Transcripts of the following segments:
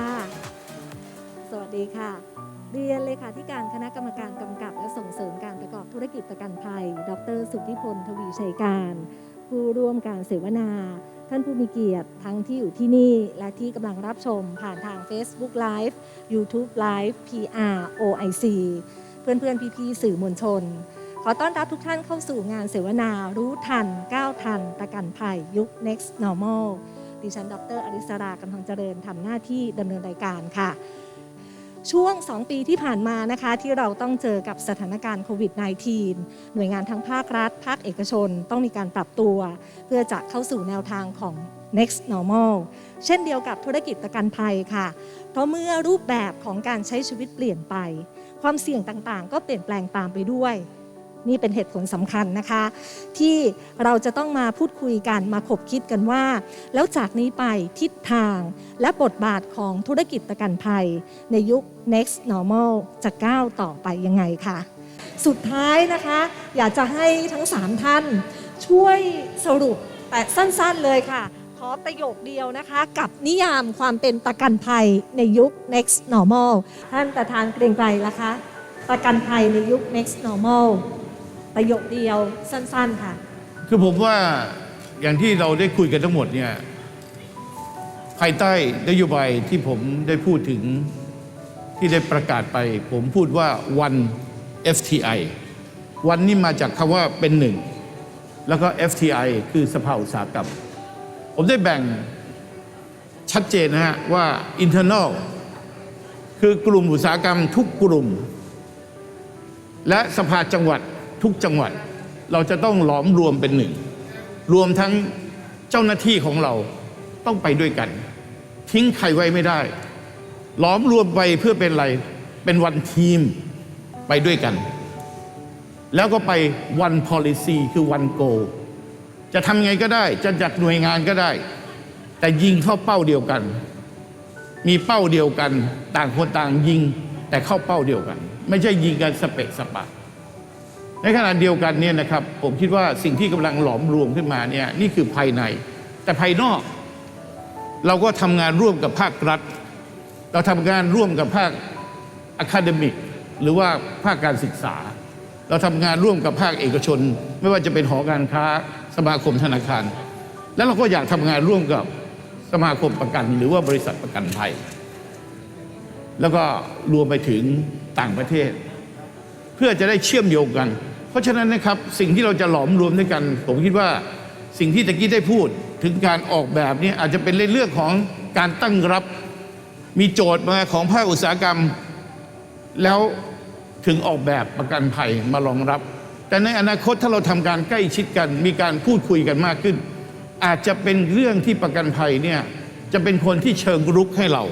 ่ะ สวัสดีค่ะ เรียนเลขาธิการคณะกรรมการกำกับ และส่งเสริมการประกอบธุรกิจประกันภัย ดร สุทธิพล ทวีชัยการ ผู้ร่วมการเสวนา ท่านผู้มีเกียรติทั้งที่อยู่ที่นี่ และที่กำลังรับชมผ่านทาง Facebook Live YouTube Live PR OIC เพื่อนเพื่อนพี่ๆสื่อมวลชน ขอต้อนรับทุกท่านเข้าสู่งานเสวนารู้ทันก้าวทัน ประกันภัยยุค Next Normal ดิฉัน ดรอริสรากำลังเจริญทำหน้าที่ดำเนินรายการค่ะ ช่วง 2 ปีที่ผ่านมานะคะ ที่เราต้องเจอกับสถานการณ์โควิด -19 หน่วยงานทั้งภาครัฐ ภาคเอกชนต้องมีการปรับตัว เพื่อจะเข้าสู่แนวทางของ next normal เช่นเดียวกับธุรกิจประกันภัยค่ะ เพราะเมื่อรูปแบบของการใช้ชีวิตเปลี่ยนไป ความเสี่ยงต่างๆ ก็เปลี่ยนแปลงตามไปด้วย นี่เป็นเหตุผลสำคัญนะคะ ที่เราจะต้องมาพูดคุยกันมาขบคิดกันว่า แล้วจากนี้ไปทิศทางและบทบาทของธุรกิจประกันภัย ในยุค next normal จะก้าวต่อไปยังไงคะสุดท้ายนะคะ อยากจะให้ทั้ง 3 ท่านช่วยสรุปแต่สั้นๆเลยค่ะ ขอประโยคเดียวนะคะ กับนิยามความเป็นประกันภัยในยุค next normal ท่านประธานเกรงไกรละคะ ประกันภัยในยุค next normal ประโยคเดียวสั้น ๆค่ะ คือผมว่าอย่างที่เราได้คุยกันทั้งหมดเนี่ยภายใต้นโยบายที่ผมได้พูดถึงที่ได้ประกาศไป ผมพูดว่า one FTI วันนี้มาจากคำว่าเป็นหนึ่ง แล้วก็ FTI คือสภาอุตสาหกรรม ผมได้แบ่งชัดเจนนะฮะว่า internal คือกลุ่มอุตสาหกรรมทุกกลุ่ม และสภาจังหวัด ทุกจังหวัด เราจะต้องหลอมรวมเป็นหนึ่ง รวมทั้งเจ้าหน้าที่ของเราต้องไปด้วยกัน ทิ้งใครไว้ไม่ได้ หลอมรวมไปเพื่อเป็นอะไร เป็นวันทีมไปด้วยกัน แล้วก็ไป one policy คือ one goal จะทำไงก็ได้ จะจัดหน่วยงานก็ได้ แต่ยิงเข้าเป้าเดียวกัน มีเป้าเดียวกัน ต่างคนต่างยิง แต่เข้าเป้าเดียวกัน ไม่ใช่ยิงกันสเปะสปะ ในขณะเดียวกันเนี่ยนะครับผมคิดว่าสิ่งที่กำลังหลอมรวมขึ้นมาเนี่ยนี่คือภายใน แต่ภายนอก เราก็ทำงานร่วมกับภาครัฐ เราทำงานร่วมกับภาคอะคาเดมิกหรือว่าภาคการศึกษา เราทำงานร่วมกับภาคเอกชน ไม่ว่าจะเป็นหอการค้าสมาคมธนาคาร แล้วเราก็อยากทำงานร่วมกับสมาคมประกัน หรือว่าบริษัทประกันภัย แล้วก็รวมไปถึงต่างประเทศ พื่อจะได้เชื่อมโยงกัน เพราะฉะนั้นนะครับสิ่งที่เราจะหลอมรวมด้วยกัน ผมคิดว่าสิ่งที่ตะกี้ได้พูดถึงการออกแบบนี้อาจจะเป็นเรื่องของการตั้งรับมีโจทย์มาของภาคอุตสาหกรรม แล้วถึงออกแบบประกันภัยมารองรับ แต่ในอนาคตถ้าเราทำการใกล้ชิดกัน มีการพูดคุยกันมากขึ้น อาจจะเป็นเรื่องที่ประกันภัยเนี่ยจะเป็นคนที่เชิงรุกให้เรา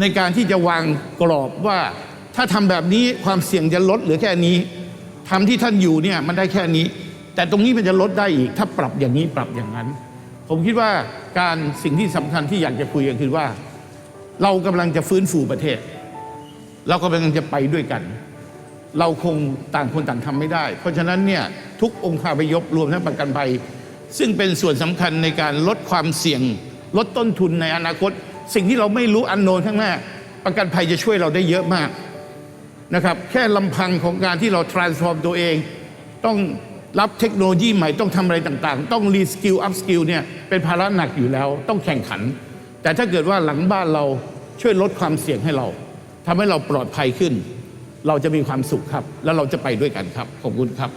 ในการที่จะวางกรอบว่า ถ้าทำแบบนี้ความเสี่ยงจะลดเหลือแค่นี้ทำที่ท่านอยู่เนี่ยมันได้แค่นี้ แต่ตรงนี้มันจะลดได้อีก ถ้าปรับอย่างนี้ปรับอย่างนั้น ผมคิดว่าการสิ่งที่สำคัญที่อยากจะคุยกันคือว่า เรากำลังจะฟื้นฟูประเทศ เรากำลังจะไปด้วยกัน เราคงต่างคนต่างทำไม่ได้ เพราะฉะนั้นเนี่ยทุกองค์คาพยพรวมทั้งประกันภัยซึ่งเป็นส่วนสำคัญในการลดความเสี่ยง ลดต้นทุนในอนาคต สิ่งที่เราไม่รู้อันโนนข้างหน้าประกันภัยจะช่วยเราได้เยอะมาก นะครับแค่ลำพังของการที่เรา transform ตัวเอง ต้องรับเทคโนโลยีใหม่ต้องทำอะไรต่างๆ ต้อง re skill up skill เนี่ยเป็นภาระหนักอยู่แล้ว ต้องแข่งขัน แต่ถ้าเกิดว่าหลังบ้านเราช่วยลดความเสี่ยงให้เราทำให้เราปลอดภัยขึ้น เราจะมีความสุขครับ แล้วเราจะไปด้วยกันครับขอบคุณครับ